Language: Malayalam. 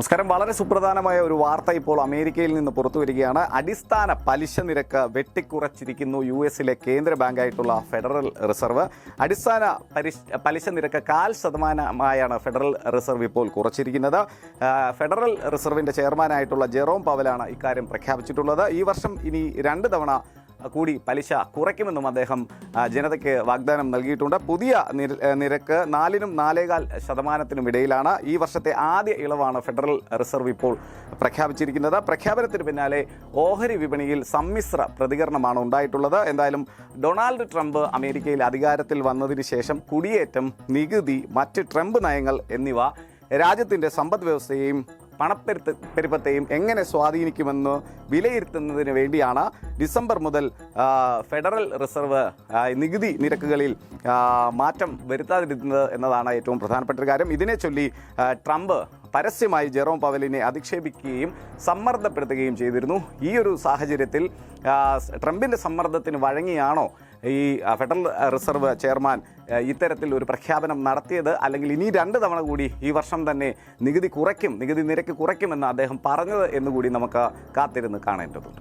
നമസ്കാരം. വളരെ സുപ്രധാനമായ ഒരു വാർത്ത ഇപ്പോൾ അമേരിക്കയിൽ നിന്ന് പുറത്തു വരികയാണ് അടിസ്ഥാന പലിശ നിരക്ക് വെട്ടിക്കുറച്ചിരിക്കുന്നു. യു എസിലെ കേന്ദ്ര ബാങ്കായിട്ടുള്ള ഫെഡറൽ റിസർവ്. അടിസ്ഥാന പലിശ നിരക്ക് കാൽ ശതമാനമായാണ് ഫെഡറൽ റിസർവ് ഇപ്പോൾ കുറച്ചിരിക്കുന്നത്. ഫെഡറൽ റിസർവിന്റെ ചെയർമാനായിട്ടുള്ള ജെറോം പവലാണ് ഇക്കാര്യം പ്രഖ്യാപിച്ചിട്ടുള്ളത്. ഈ വർഷം ഇനി രണ്ട് തവണ കൂടി പലിശ കുറയ്ക്കുമെന്നും അദ്ദേഹം ജനതയ്ക്ക് വാഗ്ദാനം നൽകിയിട്ടുണ്ട്. പുതിയ നിരക്ക് നാലിനും നാലേകാൽ ശതമാനത്തിനും ഇടയിലാണ് ഈ വർഷത്തെ ആദ്യ ഇളവാണ് ഫെഡറൽ റിസർവ് ഇപ്പോൾ പ്രഖ്യാപിച്ചിരിക്കുന്നത്. പ്രഖ്യാപനത്തിന് പിന്നാലെ ഓഹരി വിപണിയിൽ സമ്മിശ്ര പ്രതികരണമാണ് ഉണ്ടായിട്ടുള്ളത്. എന്തായാലും ഡൊണാൾഡ് ട്രംപ് അമേരിക്കയിൽ അധികാരത്തിൽ വന്നതിന് ശേഷം കുടിയേറ്റം നികുതി മറ്റ് ട്രംപ് നയങ്ങൾ എന്നിവ രാജ്യത്തിന്റെ സമ്പദ് വ്യവസ്ഥയെയും പണപ്പെരുത്ത് പെരുപ്പത്തെയും എങ്ങനെ സ്വാധീനിക്കുമെന്ന് വിലയിരുത്തുന്നതിന് വേണ്ടിയാണ് ഡിസംബർ മുതൽ ഫെഡറൽ റിസർവ് നികുതി നിരക്കുകളിൽ മാറ്റം വരുത്താതിരുന്നത് എന്നതാണ് ഏറ്റവും പ്രധാനപ്പെട്ട ഒരു കാര്യം. ഇതിനെ ചൊല്ലി ട്രംപ് പരസ്യമായി ജെറോം പവലിനെ അധിക്ഷേപിക്കുകയും സമ്മർദ്ദപ്പെടുത്തുകയും ചെയ്തിരുന്നു. ഈ ഒരു സാഹചര്യത്തിൽ ട്രംപിന്റെ സമ്മർദ്ദത്തിന് വഴങ്ങിയാണോ ഈ ഫെഡറൽ റിസർവ് ചെയർമാൻ ഇത്തരത്തിൽ ഒരു പ്രഖ്യാപനം നടത്തിയത് അല്ലെങ്കിൽ ഇനി രണ്ട് തവണ കൂടി ഈ വർഷം തന്നെ നികുതി കുറയ്ക്കും നികുതി നിരക്ക് കുറയ്ക്കുമെന്ന് അദ്ദേഹം പറഞ്ഞത് എന്നുകൂടി നമുക്ക് കാത്തിരുന്ന് കാണേണ്ടതുണ്ട്.